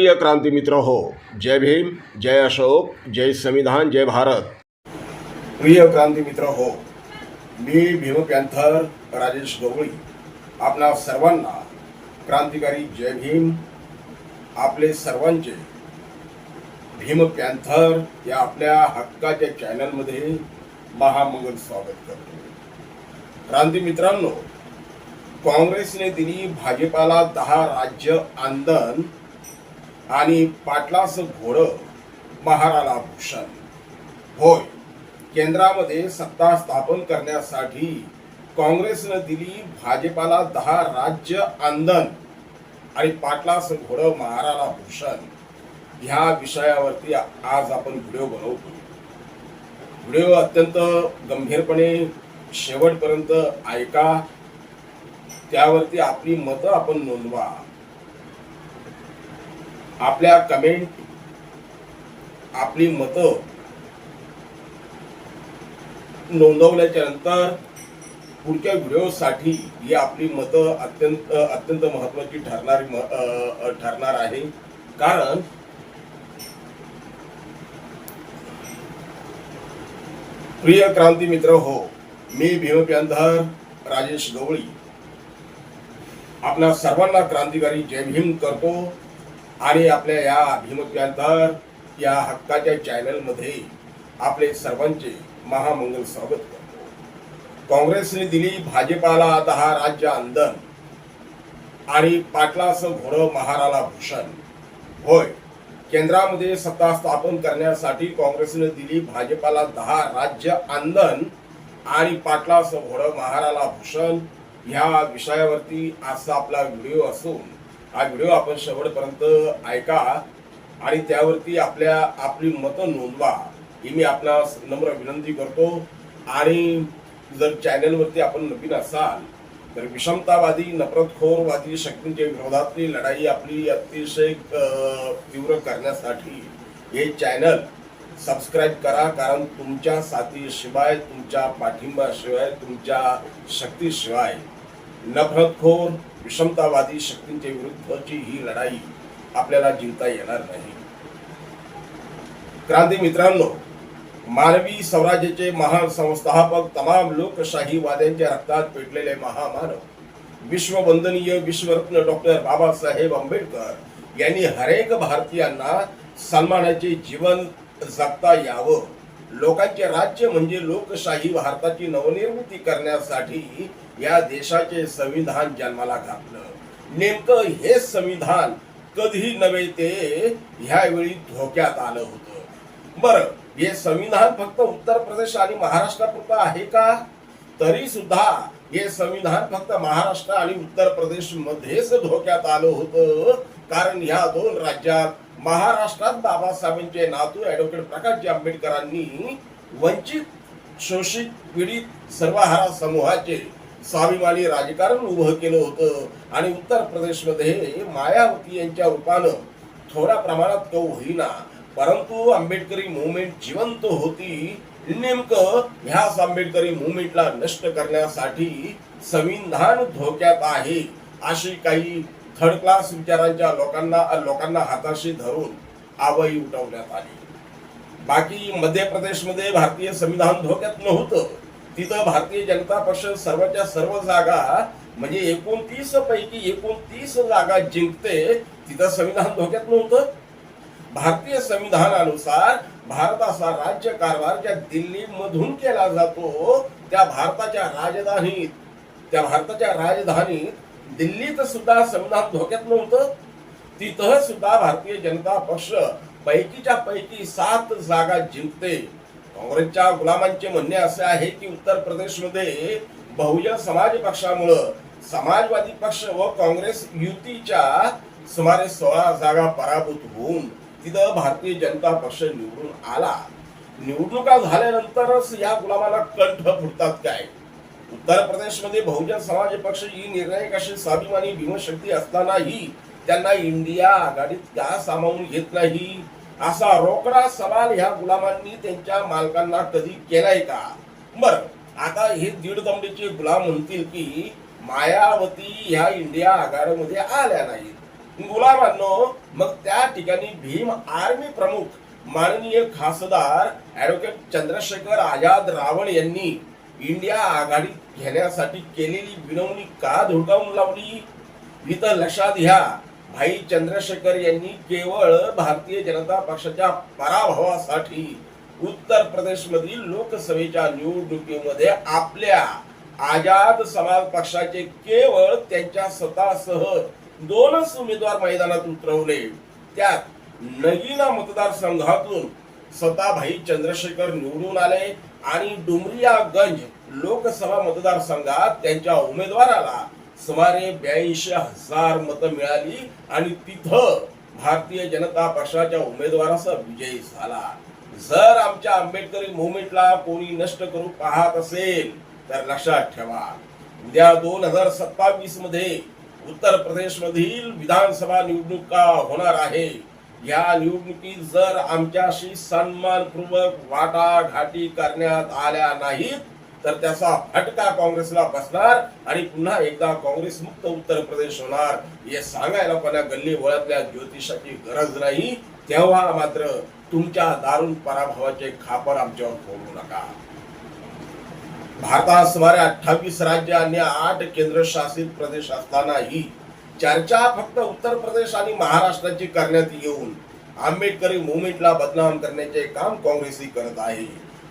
प्रिय क्रांती मित्र हो जय भीम जय अशोक जय संविधान जय भारत. प्रिय क्रांती मित्र हो मी भीम पॅन्थर राजेश गवळी आपणा सर्वांना क्रांतिकारी जय भीम आपले सर्वांचे भीम पॅन्थर या आपल्या हक्काच्या चॅनलमध्ये महामंगल स्वागत करतो. क्रांती मित्रांनो काँग्रेसने दिली भाजपाला दहा राज्य आंदन आणि पाटलास घोडं महाराला भूषण. होय केंद्रामध्ये सत्ता स्थापन करण्यासाठी काँग्रेसनं दिली भाजपाला दहा राज्य आंदन आणि पाटलास घोडं महाराला भूषण. ह्या विषयावरती आज आपण व्हिडिओ बनवतो व्हिडिओ अत्यंत गंभीरपणे शेवटपर्यंत ऐका. त्यावरती आपली मतं आपण नोंदवा. आपल्या कमेंट आपली मतं नोंदवल्याच्या नंतर पुढच्या व्हिडिओसाठी ही आपली मतं अत्यंत अत्यंत महत्वाची ठरणारी ठरणार आहे. कारण प्रिय क्रांती मित्र हो मी भीमप्यांधर राजेश गवळी. आपल्या सर्वांना क्रांतिकारी जय भीम करतो. आणि आपल्या या अभिमुख्यांतर या हक्काच्या चॅनलमध्ये आपले सर्वांचे महामंगल स्वागत करतो. काँग्रेसने दिली भाजपाला दहा राज्य आंदन आणि पाटलाचं घोडं महाराला भूषण. होय केंद्रामध्ये सत्ता स्थापन करण्यासाठी काँग्रेसने दिली भाजपाला दहा राज्य आंदन आणि पाटलाचं घोडं महाराला भूषण. ह्या विषयावरती आजचा आपला व्हिडिओ असून हा व्हिडिओ आपण शेवटपर्यंत ऐका आणि त्यावरती आपल्या आपली मतं नोंदवा. ही मी आपणास नम्र विनंती करतो. आणि जर चॅनलवरती आपण नवीन असाल तर विषमतावादी नफरतखोरवादी शक्तींच्या विरोधातली लढाई आपली अतिशय तीव्र करण्यासाठी हे चॅनल सबस्क्राईब करा. कारण तुमच्या साथीशिवाय तुमच्या पाठिंबाशिवाय तुमच्या शक्तीशिवाय नफरतखोर विषमतावादी शक्तींच्या विरुद्धची ही लढाई आपल्याला जिंकता येणार नाही. क्रांती मित्रांनो मानवी स्वराज्याचे महान संस्थापक तमाम लोकशाहीवाद्यांच्या रक्तात पेटलेले महामानव विश्ववंदनीय विश्वरत्न डॉक्टर बाबासाहेब आंबेडकर यांनी हरेक भारतीयांना सन्मानाचे जीवन जगता यावं. लोकांचे राज्य म्हणजे लोकशाही भारताची नवनिर्मिती करण्यासाठी या देशाचे संविधान जन्माला घातलं. नेमकं हे संविधान कधी नव्हे ते ह्यावेळी धोक्यात आलं होतं. बरं हे संविधान फक्त उत्तर प्रदेश आणि महाराष्ट्रापुरतं आहे का? तरी सुद्धा हे संविधान फक्त महाराष्ट्र आणि उत्तर प्रदेश मध्येच धोक्यात आलं होतं. कारण ह्या दोन राज्यात महाराष्ट्रात बाबासाहेबांचे नातू ऍडव्होकेट प्रकाशजी आंबेडकरांनी वंचित शोषित पीडित सर्वहारा समूहाचे स्वाभिमानी राजकारण उभं केलं होतं. आणि उत्तर प्रदेशमध्ये मायावती यांच्या रूपानं थोड्या प्रमाणात तो होईना. परंतु आंबेडकरी मुवमेंट जिवंत होती. नेमकं ह्याच आंबेडकरी मुवमेंटला नष्ट करण्यासाठी संविधान धोक्यात आहे अशी काही थर्ड क्लास विचारांच्या लोकांना लोकांना हाताशी धरून आवई उठवण्यात आली. बाकी मध्य प्रदेशमध्ये भारतीय संविधान धोक्यात नव्हतं. तिथं भारतीय जनता पक्ष सर्वच्या सर्व जागा म्हणजे एकोणतीस पैकी एकोणतीस जागा जिंकते तिथं संविधान धोक्यात नव्हतं. भारतीय संविधानानुसार भारताचा राज्य कारभार ज्या दिल्ली मधून केला जातो त्या भारताच्या राजधानीत त्या भारताच्या राजधानीत दिल्लीत सुद्धा संविधान धोक्यात नव्हतं. तिथं सुद्धा भारतीय जनता पक्ष पैकीच्या पैकी सात जागा जिंकते. काँग्रेसच्या गुलामांचे म्हणणे असे आहे की उत्तर प्रदेशमध्ये बहुजन समाज पक्षामुळं समाजवादी पक्ष व काँग्रेस युतीच्या सुमारे सोळा जागा पराभूत होऊन तिथं भारतीय जनता पक्ष निवडून आला. निवडणुका झाल्यानंतरच या गुलामाला कंठ फुटतात काय? उत्तर प्रदेशमध्ये बहुजन समाज पक्ष ही निर्णायक अशी स्वाभिमानी भीमशक्ती असतानाही त्यांना इंडिया आघाडीत का सामावून घेत नाही? असा रोकडा सवाल ह्या गुलामांनी त्यांच्या मालकांना कधी केलाय का? बर आता हे दीड दमडीचे गुलाम म्हणतील की मायावती ह्या इंडिया आघाडीमध्ये आल्या नाहीत. गुलामांनो मग त्या ठिकाणी भीम आर्मी प्रमुख माननीय खासदार ऍडव्होकेट चंद्रशेखर आझाद रावण यांनी इंडिया आघाडीत घेण्यासाठी केलेली विनवणी का धुडकावून लावली? इथं लक्षात घ्या. भाई चंद्रशेखर यांनी केवळ भारतीय जनता पक्षाच्या पराभवासाठी उत्तर प्रदेश मधील लोकसभेच्या निवडणुकीमध्ये आपल्या आजाद समाज पक्षाचे केवळ त्यांच्या स्वतःसह दोनच उमेदवार मैदानात उतरवले. त्यात नगीना मतदारसंघातून स्वतः भाई चंद्रशेखर निवडून आले आणि डुमरियागंज लोकसभा मतदारसंघात त्यांच्या उमेदवाराला सुमारे ब्याऐंशी हजार मतं मिळाली आणि तिथं भारतीय जनता पक्षाच्या उमेदवाराचा विजय झाला. जर आमच्या आंबेडकरी मुवमेंटला कोणी नष्ट करू पाहत असेल तर लक्षात ठेवा. उद्या दोन हजार सत्तावीसमध्ये उत्तर प्रदेश मधील विधानसभा निवडणुका होणार आहे. या निवडणुकीत जर आमच्याशी सन्मानपूर्वक वाटाघाटी करण्यात आल्या नाहीत तर त्याचा फटका काँग्रेसला बसणार आणि पुन्हा एकदा काँग्रेस मुक्त उत्तर प्रदेश होणार. हे सांगायला पण या गल्ली वळतल्या ज्योतिषाची गरज नाही. तेव्हा मात्र तुमच्या दारुण पराभवाचे खापर आमच्यावर फोडू नका. भारतात सुमारे अठ्ठावीस राज्य आणि आठ केंद्रशासित प्रदेश असतानाही चर्चा फक्त उत्तर प्रदेश आणि महाराष्ट्राची करण्यात येऊन आंबेडकरी मुवमेंटला बदनाम करण्याचे काम काँग्रेसही करत आहे.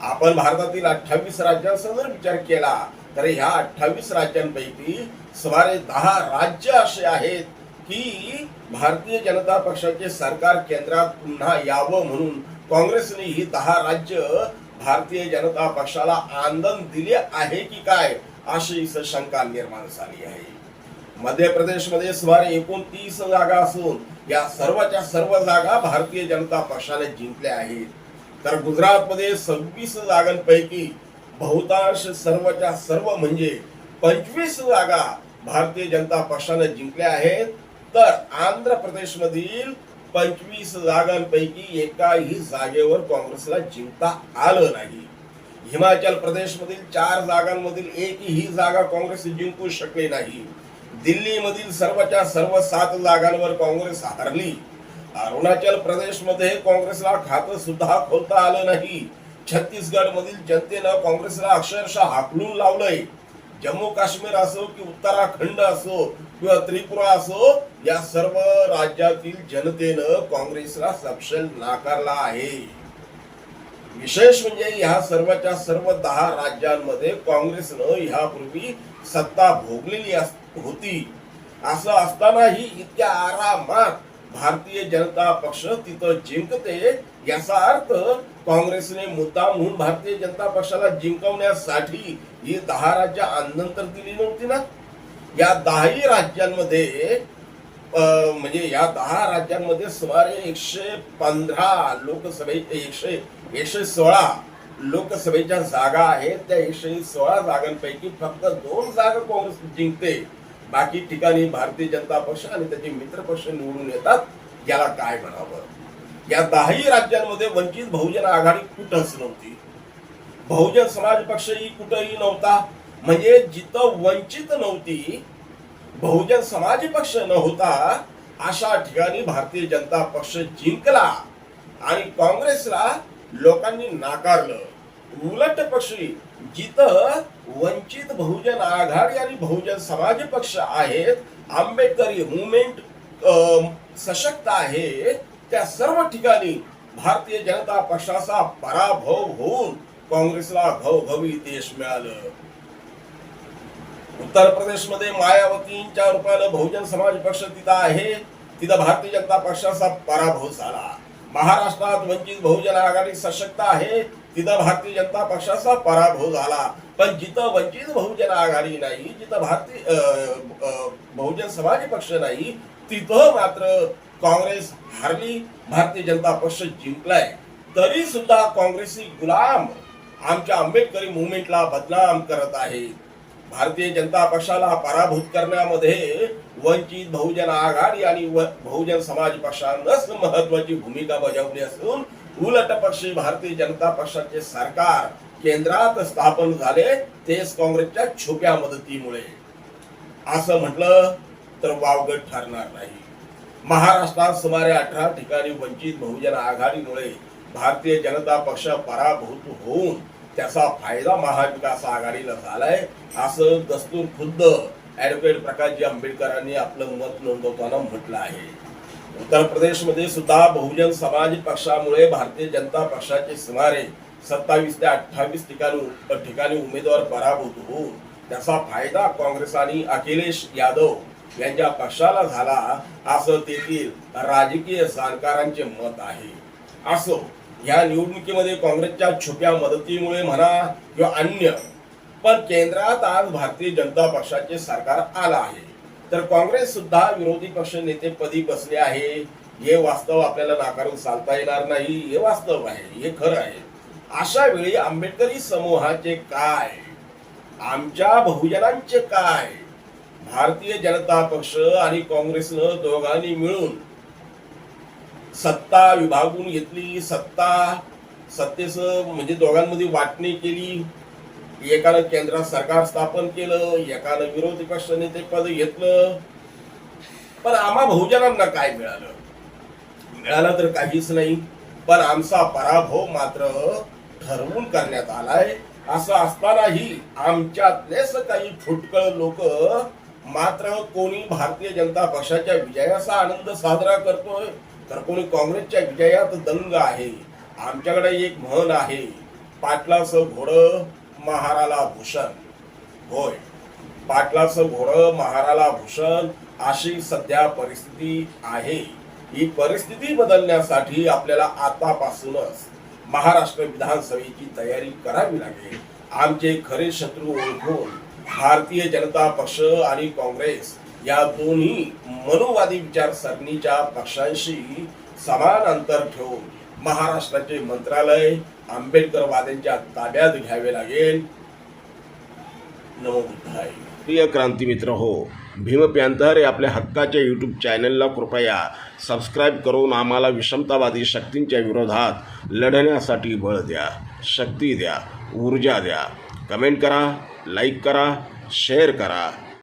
आपण भारतातील अठ्ठावीस राज्यांचा जर विचार केला तर ह्या अठ्ठावीस राज्यांपैकी सुमारे दहा राज्य असे आहेत की भारतीय जनता पक्षाचे सरकार केंद्रात पुन्हा यावं म्हणून काँग्रेसने ही दहा राज्य भारतीय जनता पक्षाला आंदोलन दिले आहे की काय अशी शंका निर्माण झाली आहे. मध्य प्रदेशमध्ये सुमारे एकोणतीस जागा असून या सर्वच्या सर्व जागा भारतीय जनता पक्षाने जिंकल्या आहेत. तर गुजरातमध्ये सव्वीस जागांपैकी बहुतांश सर्वच्या सर्व म्हणजे पंचवीस जागा भारतीय जनता पक्षाने जिंकल्या आहेत. तर आंध्र प्रदेशमधील पंचवीस जागांपैकी एकाही जागेवर काँग्रेसला जिंकता आलं नाही. हिमाचल प्रदेशमधील चार जागांमधील एकही जागा काँग्रेस जिंकू शकली नाही. दिल्लीमधील सर्वच्या सर्व सात जागांवर काँग्रेस हरली. अरुणाचल प्रदेशमध्ये काँग्रेसला खातं सुद्धा खोलता आलं नाही. छत्तीसगड मधील जनतेनं काँग्रेसला अक्षरशः हाकलून लावलंय. जम्मू काश्मीर असो की उत्तराखंड असो किंवा त्रिपुरा असो या सर्व राज्यातील जनतेनं काँग्रेसला सपशेल नाकारला आहे. विशेष म्हणजे ह्या सर्वच्या सर्व दहा राज्यांमध्ये काँग्रेसनं ह्यापूर्वी सत्ता भोगलेली होती. असं असतानाही इतक्या आरामात भारतीय जनता पक्ष तिथं जिंकते याचा अर्थ काँग्रेसने मुद्दा म्हणून भारतीय जनता पक्षाला जिंकवण्यासाठी ही दहा राज्य आनंतर दिली नव्हती ना? या दहाही राज्यांमध्ये अं, म्हणजे या दहा राज्यांमध्ये सुमारे एकशे पंधरा लोकसभे एकशे एकशे सोळा लोकसभेच्या जागा आहेत. त्या एकशे सोळा जागांपैकी फक्त दोन जागा काँग्रेस जिंकते. बाकी ठिकाणी भारतीय जनता पक्ष आणि त्याचे मित्र पक्ष निवडून येतात. याला काय म्हणावं? या दहाही राज्यांमध्ये वंचित बहुजन आघाडी कुठंच नव्हती. बहुजन समाज पक्षही कुठंही नव्हता. म्हणजे जिथं वंचित नव्हती बहुजन समाज पक्ष न होता अशा ठिकाणी भारतीय जनता पक्ष जिंकला आणि काँग्रेसला लोकांनी नाकारलं. उलट पक्षी जिथं वंचित बहुजन आघाडी आणि बहुजन समाज पक्ष आहेत आंबेडकरी मुवमेंट सशक्त आहे त्या सर्व ठिकाणी भारतीय जनता पक्षाचा पराभव होऊन काँग्रेसला घवघवी देश मिळालं. उत्तर प्रदेशमध्ये मायावतींच्या रूपानं बहुजन समाज पक्ष तिथं आहे तिथं भारतीय जनता पक्षाचा पराभव झाला. महाराष्ट्रात वंचित बहुजन आघाडी सशक्त आहे. तिथं भारतीय जनता पक्षाचा पराभव झाला. पण जिथं वंचित बहुजन आघाडी नाही जिथं भारतीय बहुजन समाज पक्ष नाही तिथं मात्र काँग्रेस हारली भारतीय जनता पक्ष जिंकलाय. तरी सुद्धा काँग्रेसी गुलाम आमच्या आंबेडकरी मुवमेंटला बदनाम करत आहे. भारतीय जनता पक्षाला पराभूत करण्यामध्ये वंचित बहुजन आघाडी आणि बहुजन समाज पक्षानंच महत्वाची भूमिका बजावली असून उलट पक्षी भारतीय जनता पक्षाचे सरकार केंद्रात स्थापन झाले तेच काँग्रेसच्या छुप्या मदतीमुळे. असं म्हटलं तर वावगट ठरणार नाही. महाराष्ट्रात सुमारे अठरा ठिकाणी वंचित बहुजन आघाडीमुळे भारतीय जनता पक्ष पराभूत होऊन त्याचा फायदा महाविकास आघाडीला झालाय. असं दस्तूर खुद्द ऍडव्होकेट प्रकाशजी आंबेडकरांनी आपलं मत नोंदवताना म्हटलं आहे. उत्तर प्रदेशमध्ये सुद्धा बहुजन समाज पक्षामुळे भारतीय जनता पक्षाचे सुमारे सत्तावीस ते अठ्ठावीस ठिकाणी ठिकाणी उमेदवार पराभूत होऊन त्याचा फायदा काँग्रेस आणि अखिलेश यादव यांच्या पक्षाला झाला असं तेथील राजकीय जाणकारांचे मत आहे. असो या निवडणुकीमध्ये काँग्रेसच्या छुप्या मदतीमुळे म्हणा किंवा अन्य पण केंद्रात आज भारतीय जनता पक्षाचे सरकार आलं आहे. तर काँग्रेस सुद्धा विरोधी पक्ष नेतेपदी बसले आहे. हे वास्तव आपल्याला नाकारून चालता येणार नाही. हे वास्तव आहे. हे खरं आहे. अशा वेळी आंबेडकरी समूहाचे काय? आमच्या बहुजनांचे काय? भारतीय जनता पक्ष आणि काँग्रेसनं दोघांनी मिळून सत्ता विभागून घेतली. सत्ता सत्तेचं म्हणजे दोघांमध्ये वाटणी केली. एकानं केंद्रात सरकार स्थापन केलं एकानं विरोधी पक्षनेते पद घेतलं. पण आम्हा बहुजनांना काय मिळालं? मिळालं तर काहीच नाही पण आमचा पराभव मात्र ठरवून करण्यात आलाय. असं असतानाही आमच्यातलेच काही फुटकळ लोक मात्र कोणी भारतीय जनता पक्षाच्या विजयाचा आनंद साजरा करतोय. तर कोणी काँग्रेसच्या विजयात दंग आहे. आमच्याकडे एक म्हण आहे पाटलाचं घोडं महाराला भूषण. होय पाटलाचं घोडं महाराला भूषण अशी सध्या परिस्थिती आहे. ही परिस्थिती बदलण्यासाठी आपल्याला आतापासूनच महाराष्ट्र विधानसभेची तयारी करावी लागेल. आमचे खरे शत्रू ओळखून भारतीय जनता पक्ष आणि काँग्रेस या दोन्ही मनोवादी विचारसरणीच्या पक्षांशी समान अंतर ठेवून महाराष्ट्राचे मंत्रालय आंबेडकरवाद्यांच्या ताब्यात घ्यावे लागेल. नमोबुद्धाय प्रिय क्रांती मित्र हो भीम पॅन्थर या आपल्या हक्काच्या यूट्यूब चॅनलला कृपया सबस्क्राईब करून आम्हाला विषमतावादी शक्तींच्या विरोधात लढण्यासाठी बळ द्या शक्ती द्या ऊर्जा द्या. कमेंट करा लाईक करा शेअर करा.